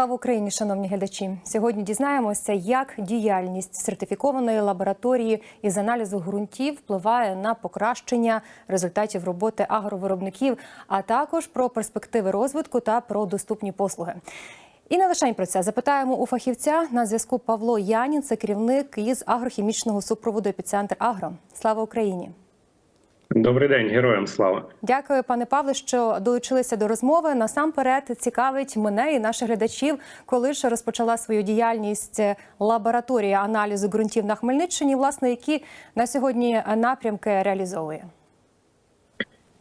Слава Україні, шановні глядачі! Сьогодні дізнаємося, як діяльність сертифікованої лабораторії із аналізу ґрунтів впливає на покращення результатів роботи агровиробників, а також про перспективи розвитку та про доступні послуги. І не лише про це запитаємо у фахівця на зв'язку Павло Янін, це керівник із агрохімічного супроводу «Епіцентр Агро». Слава Україні! Добрий день, героям слава. Дякую, пане Павле, що долучилися до розмови. Насамперед цікавить мене і наших глядачів, коли ж розпочала свою діяльність лабораторія аналізу ґрунтів на Хмельниччині. Власне, які на сьогодні напрямки реалізовує.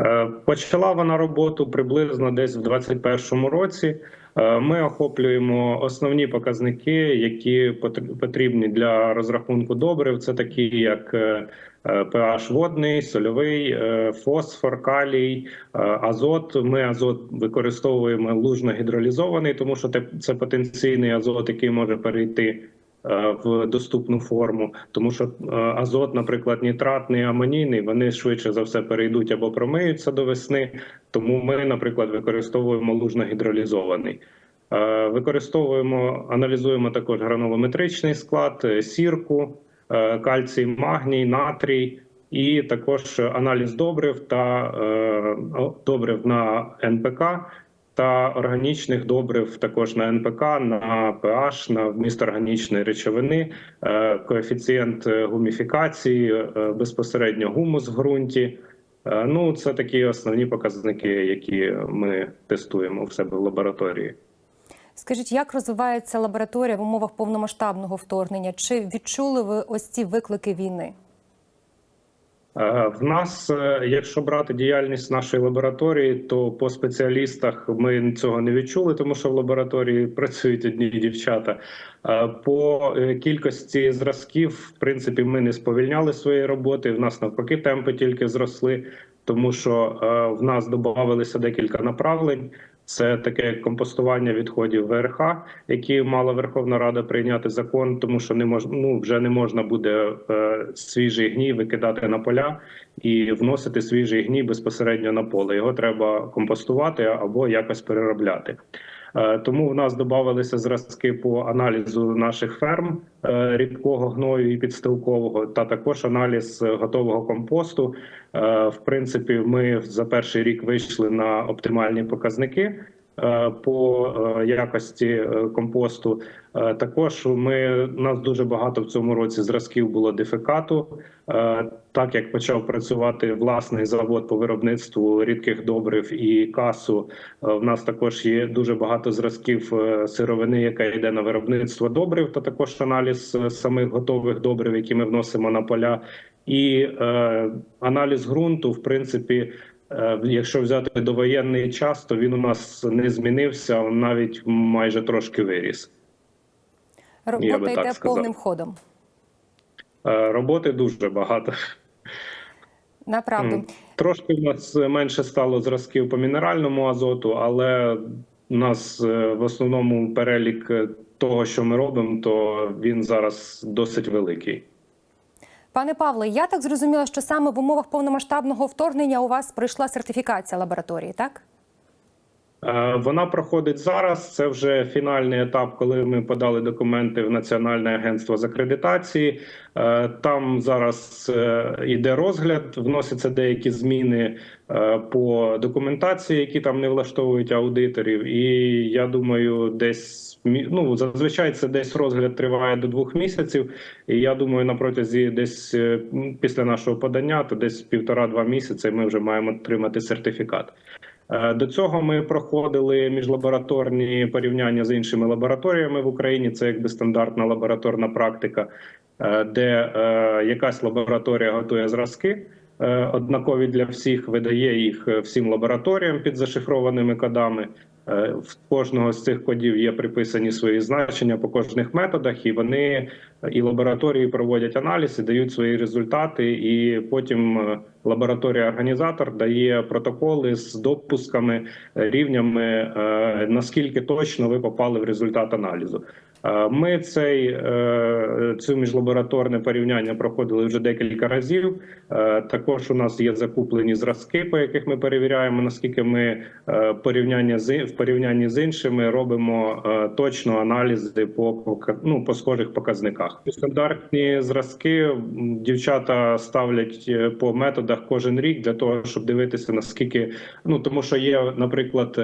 Е, Почала вона роботу приблизно десь в 2021 році. Е, Ми охоплюємо основні показники, які пот- потрібні для розрахунку добрив. Це такі, як е, е, pH водний, сольовий, е, фосфор, калій, е, азот. Ми азот використовуємо лужно-гідролізований, тому що це потенційний азот, який може перейти е, в доступну форму, тому що е, азот, наприклад, нітратний, амонійний, вони швидше за все перейдуть або промиються до весни. Тому ми, наприклад, використовуємо лужно-гідролізований. Е, Використовуємо, аналізуємо також гранулометричний склад, е, сірку, е, кальцій, магній, натрій. І також аналіз добрив та е, добрив на НПК та органічних добрив також на НПК, на pH, на вміст органічної речовини, е, коефіцієнт е, гуміфікації, е, безпосередньо гумус в ґрунті. Е, Ну, це такі основні показники, які ми тестуємо в себе в лабораторії. Скажіть, як розвивається лабораторія в умовах повномасштабного вторгнення? Чи відчули ви ось ці виклики війни? Е, В нас, е, якщо брати діяльність нашої лабораторії, то по спеціалістах ми цього не відчули, тому що в лабораторії працюють одні дівчата. Е, По кількості зразків, в принципі, ми не сповільняли свої роботи. В нас навпаки темпи тільки зросли, тому що в нас додавалися декілька направлень. Це таке компостування відходів ВРХ, які мала Верховна Рада прийняти закон, тому що не мож, ну, вже не можна буде е, свіжий гній викидати на поля і вносити свіжий гній безпосередньо на поле. Його треба компостувати або якось переробляти. Е, Тому в нас додавалися зразки по аналізу наших ферм е, рідкого гною і підстилкового, та також аналіз готового компосту. Е, В принципі, ми за перший рік вийшли на оптимальні показники по е, якості е, компосту. Е, Також ми у нас дуже багато в цьому році зразків було дефекату. Е, Так як почав працювати власний завод по виробництву рідких добрив і касу, е, в нас також є дуже багато зразків е, сировини, яка йде на виробництво добрив, та також аналіз е, самих готових добрив, які ми вносимо на поля. І е, аналіз ґрунту, в принципі, е, якщо взяти довоєнний час, то він у нас не змінився, навіть майже трошки виріс. Робота йде повним ходом. Е, роботи дуже багато. Направду. Трошки в нас менше стало зразків по мінеральному азоту, але у нас е, в основному перелік е, того, що ми робимо, то він зараз досить великий. Пане Павле, я так зрозуміла, що саме в умовах повномасштабного вторгнення у вас пройшла сертифікація лабораторії, так? Е, Вона проходить зараз. Це вже фінальний етап, коли ми подали документи в Національне агентство з акредитації. Е, Там зараз е, іде розгляд, вносяться деякі зміни по документації, які там не влаштовують аудиторів. І я думаю, десь ну зазвичай це десь розгляд триває до двох місяців. І я думаю, на протязі десь після нашого подання, то десь півтора-два місяці ми вже маємо отримати сертифікат. Е, До цього ми проходили міжлабораторні порівняння з іншими лабораторіями в Україні. Це якби стандартна лабораторна практика, е, де е, якась лабораторія готує зразки. Однакові для всіх видає їх всім лабораторіям під зашифрованими кодами. Е, В кожного з цих кодів є приписані свої значення по кожних методах, і вони і лабораторії проводять аналіз і дають свої результати. І потім е, лабораторія-організатор дає протоколи з допусками, рівнями, е, наскільки точно ви попали в результат аналізу. Е, Ми цей е, цю міжлабораторне порівняння проходили вже декілька разів. Е, Також у нас є закуплені зразки, по яких ми перевіряємо, наскільки ми е, порівняння з в порівнянні з іншими робимо точно аналізи по ну, по схожих показниках. Стандартні зразки дівчата ставлять по методах кожен рік для того, щоб дивитися наскільки ну тому, що є, наприклад.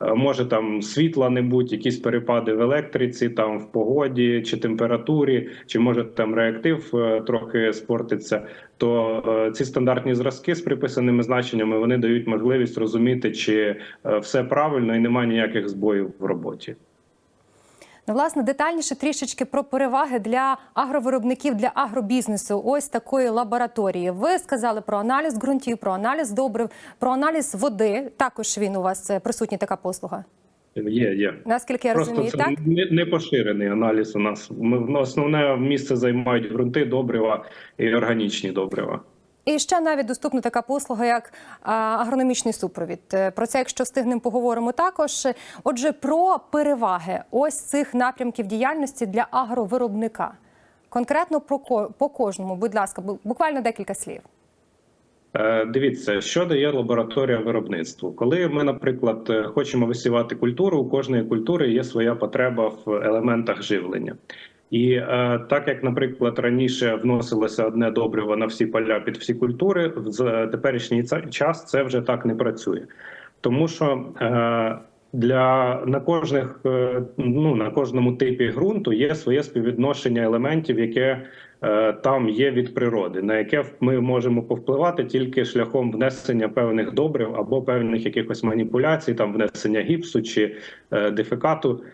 Е, Може там світла не бути, якісь перепади в електриці, там в погоді чи температурі, чи може там реактив е, трохи спортиться. То е, ці стандартні зразки з приписаними значеннями вони дають можливість розуміти, чи все правильно і немає ніяких збоїв в роботі. Ну, власне, детальніше трішечки про переваги для агровиробників, для агробізнесу. Ось такої лабораторії. Ви сказали про аналіз ґрунтів, про аналіз добрив, про аналіз води. Також він у вас е, присутня така послуга. Є, є. Наскільки я Просто розумію, це так? не, не поширений аналіз. У нас ми основне місце займають ґрунти, добрива і органічні добрива. І ще навіть доступна така послуга, як агрономічний супровід. Е, Про це, якщо встигнемо, поговоримо також. Отже, про переваги ось цих напрямків діяльності для агровиробника. Конкретно про по кожному, будь ласка, бу- буквально декілька слів. Е, Дивіться, що дає лабораторія виробництву. Коли ми, наприклад, е, хочемо висівати культуру, у кожної культури є своя потреба в елементах живлення. І е, так як, наприклад, раніше вносилося одне добриво на всі поля під всі культури, в теперішній ца- час це вже так не працює, тому що е, для на кожних е, ну на кожному типі ґрунту є своє співвідношення елементів, яке е, там є від природи, на яке ми можемо повпливати тільки шляхом внесення певних добрив або певних якихось маніпуляцій, там внесення гіпсу чи е, дефекату, е,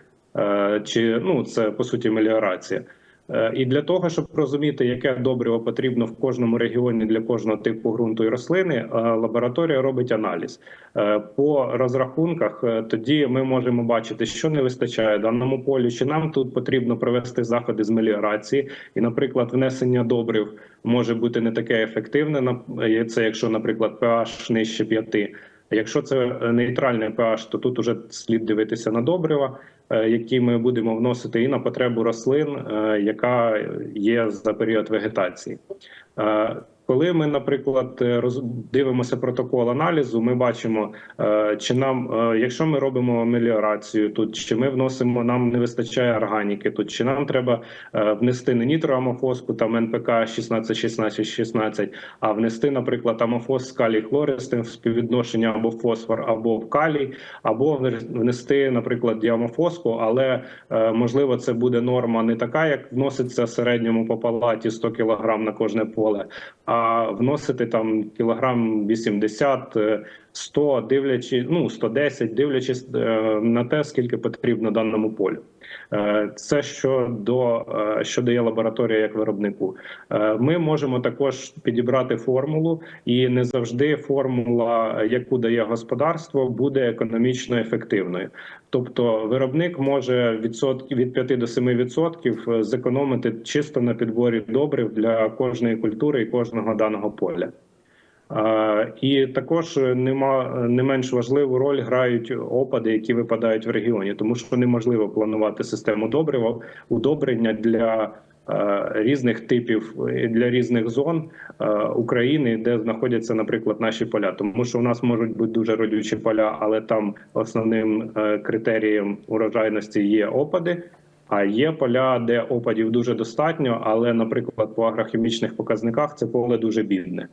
чи ну це по суті меліорація. Е, І для того, щоб розуміти, яке добриво потрібно в кожному регіоні для кожного типу ґрунту і рослини, е, лабораторія робить аналіз Е, по розрахунках. е, Тоді ми можемо бачити, що не вистачає даному полю, чи нам тут потрібно провести заходи з меліорації, і, наприклад, внесення добрив може бути не таке ефективне. е, Це якщо, наприклад, pH нижче 5. Якщо це е, нейтральний pH, то тут уже слід дивитися на добрива, е, які ми будемо вносити, і на потребу рослин, е, яка є за період вегетації. Коли ми, наприклад, е, дивимося протокол аналізу, ми бачимо, е, чи нам, е, якщо ми робимо меліорацію тут, чи ми вносимо, нам не вистачає органіки тут, чи нам треба внести не нітроамофоску, там НПК 16, 16, 16, а внести, наприклад, амофос калій хлористим в співвідношення або фосфор, або в калій, або внести, наприклад, діамофоску, але можливо це буде норма не така, як вноситься в середньому по палаті 100 кг на кожне поле, а вносити там кілограм 80, е, 100, дивлячись, ну 110, дивлячись на те, скільки потрібно даному полю. Е, Це щодо е, що дає лабораторія як виробнику. Ми можемо також підібрати формулу, і не завжди формула, яку дає господарство, буде економічно ефективною. Тобто, виробник може відсотки від 5 до 7 відсотків е, зекономити чисто на підборі добрив для кожної культури і кожного даного поля. І також нема не менш важливу роль грають опади, які випадають в регіоні, тому що неможливо планувати систему добрива удобрення для різних типів для різних зон України, де знаходяться, наприклад, наші поля, тому що у нас можуть бути дуже родючі поля, але там основним е, критерієм урожайності є опади. А є поля, де опадів дуже достатньо, але, наприклад, по агрохімічних показниках це поле дуже бідне.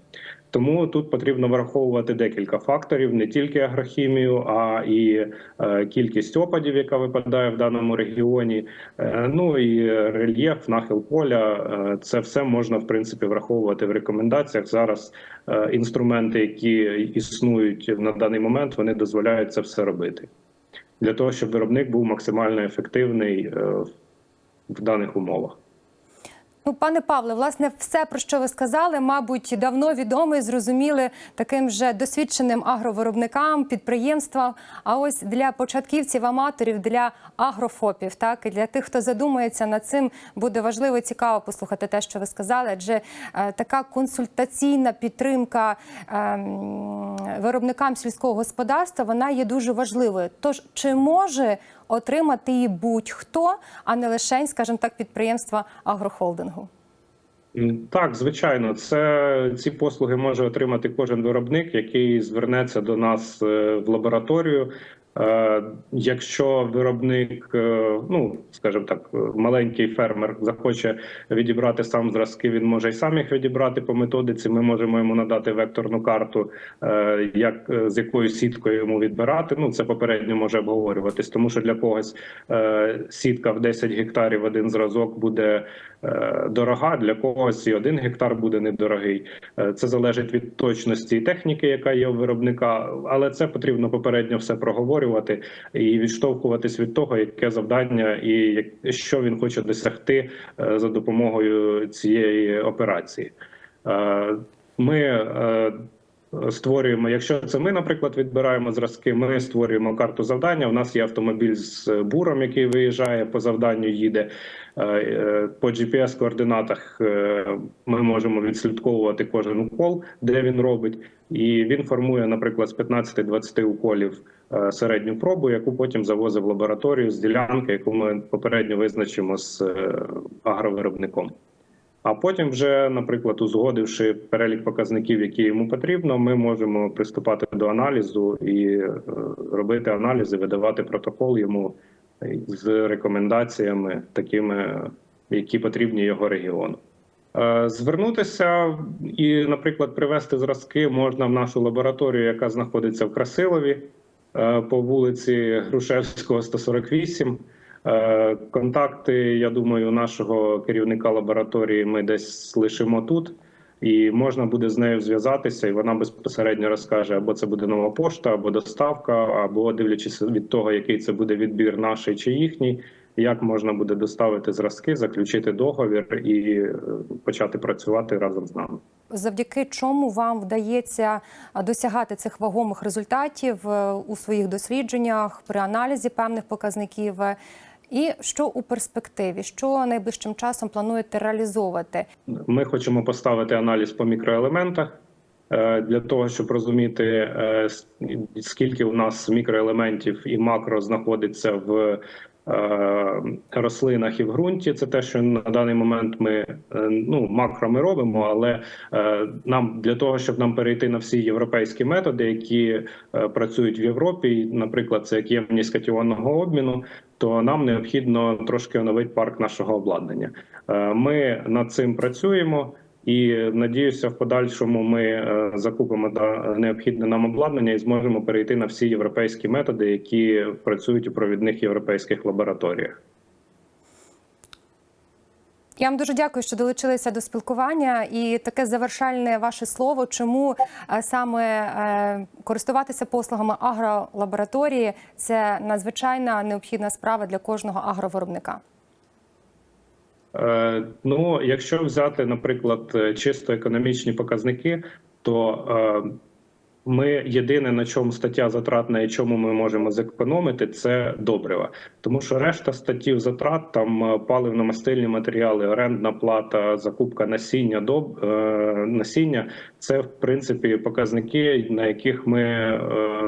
Тому тут потрібно враховувати декілька факторів: не тільки агрохімію, а і е, кількість опадів, яка випадає в даному регіоні. Е, ну і рельєф, нахил поля. Е, це все можна в принципі враховувати в рекомендаціях. Зараз інструменти, які існують на даний момент, вони дозволяють це все робити для того, щоб виробник був максимально ефективний е, в даних умовах. Ну, пане Павле, власне, все про що ви сказали, мабуть, давно відомо і зрозуміли таким вже досвідченим агровиробникам, підприємствам. А ось для початківців, аматорів, для агрофопів, так і для тих, хто задумується над цим, буде важливо і цікаво послухати те, що ви сказали. Адже е, така консультаційна підтримка е, виробникам сільського господарства вона є дуже важливою. Тож чи може отримати її будь-хто, а не лише, скажімо так, підприємства агрохолдингу? Так, звичайно, це ці послуги може отримати кожен виробник, який звернеться до нас е, в лабораторію. Е, Якщо виробник, е, ну скажімо так, маленький фермер захоче відібрати сам зразки, він може й сам їх відібрати по методиці. Ми можемо йому надати векторну карту, е, як з якою сіткою йому відбирати. Ну це попередньо може обговорюватись, тому що для когось сітка в 10 гектарів один зразок буде дорога, для когось і один гектар буде недорогий. Це залежить від точності і техніки, яка є у виробника, але це потрібно попередньо все проговорювати і відштовхуватись від того, яке завдання і що він хоче досягти е, за допомогою цієї операції. Е, Ми е, створюємо, якщо це ми, наприклад, відбираємо зразки, ми створюємо карту завдання. У нас є автомобіль з буром, який виїжджає по завданню, їде. Е, е, По GPS-координатах е, ми можемо відслідковувати кожен укол, де він робить, і він формує, наприклад, з 15-20 уколів середню пробу, яку потім завозить в лабораторію з ділянки, яку ми попередньо визначимо з агровиробником. А потім, вже, наприклад, узгодивши перелік показників, які йому потрібно, ми можемо приступати до аналізу і е, робити аналізи, видавати протокол йому з рекомендаціями, такими, які потрібні його регіону. Е, Звернутися і, наприклад, привезти зразки можна в нашу лабораторію, яка знаходиться в Красилові е, по вулиці Грушевського, 148. Е, Контакти, я думаю, нашого керівника лабораторії ми десь лишимо тут, і можна буде з нею зв'язатися, і вона безпосередньо розкаже, або це буде нова пошта, або доставка, або дивлячись від того, який це буде відбір, наш чи їхній, як можна буде доставити зразки, заключити договір і е, почати працювати разом з нами. Завдяки чому вам вдається досягати цих вагомих результатів е, у своїх дослідженнях при аналізі певних показників? І що у перспективі, що найближчим часом плануєте реалізовувати? Ми хочемо поставити аналіз по мікроелементах е, для того, щоб розуміти, е, скільки у нас мікроелементів і макро знаходиться в рослинах і в ґрунті. Це те, що на даний момент ми е, ну макро ми робимо, але е, нам для того, щоб нам перейти на всі європейські методи, які е, працюють в Європі, наприклад, це як ємність катіонного обміну, то нам необхідно трошки оновити парк нашого обладнання. Е, Ми над цим працюємо. І надіюся, в подальшому ми е, закупимо необхідне нам обладнання і зможемо перейти на всі європейські методи, які працюють у провідних європейських лабораторіях. Я вам дуже дякую, що долучилися до спілкування. І таке завершальне ваше слово, чому е, саме е, користуватися послугами агролабораторії це надзвичайна необхідна справа для кожного агровиробника. Е, Ну, якщо взяти, наприклад, е, чисто економічні показники, то е, ми єдине на чому стаття затратна і чому ми можемо зекономити, це добрива. Тому що решта статтів затрат, там е, паливно-мастильні матеріали, орендна плата, закупка насіння, доб, е, насіння це в принципі показники, на яких ми е,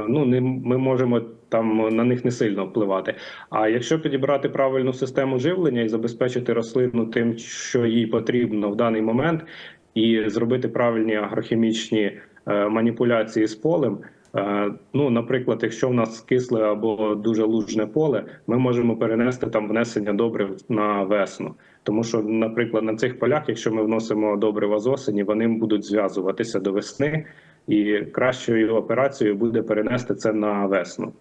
ну не ми можемо там на них не сильно впливати. А якщо підібрати правильну систему живлення і забезпечити рослину тим, що їй потрібно в даний момент, і зробити правильні агрохімічні маніпуляції з полем. е, Ну, наприклад, якщо в нас кисле або дуже лужне поле, ми можемо перенести там внесення добрив на весну. Тому що, наприклад, на цих полях, якщо ми вносимо добрива з осені, вони будуть зв'язуватися до весни, і кращою операцією буде перенести це на весну.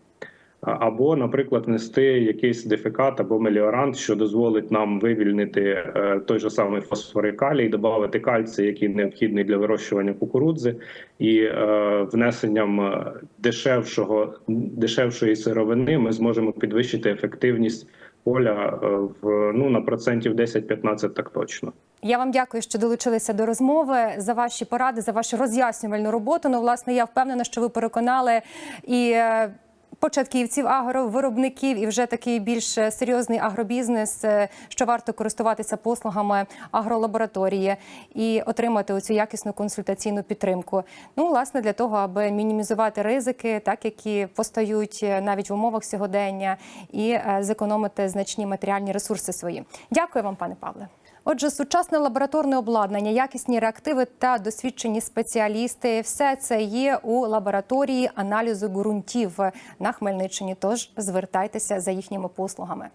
Або, наприклад, внести якийсь дефекат або меліорант, що дозволить нам вивільнити е, той же самий фосфор і калій, додати кальцій, який необхідний для вирощування кукурудзи, і е, внесенням е, дешевшого дешевшої сировини ми зможемо підвищити ефективність поля в ну на процентів 10-15 так точно. Я вам дякую, що долучилися до розмови за ваші поради, за вашу роз'яснювальну роботу. Ну, власне, я впевнена, що ви переконали і. Початківців агровиробників і вже такий більш серйозний агробізнес, е, що варто користуватися послугами агролабораторії і отримати оцю якісну консультаційну підтримку. Ну, власне, для того, аби мінімізувати ризики, так які постають е, навіть в умовах сьогодення, і е, зекономити значні матеріальні ресурси свої. Дякую вам, пане Павле. Отже, сучасне лабораторне обладнання, якісні реактиви та досвідчені спеціалісти все це є у лабораторії аналізу ґрунтів на Хмельниччині. Тож звертайтеся за їхніми послугами.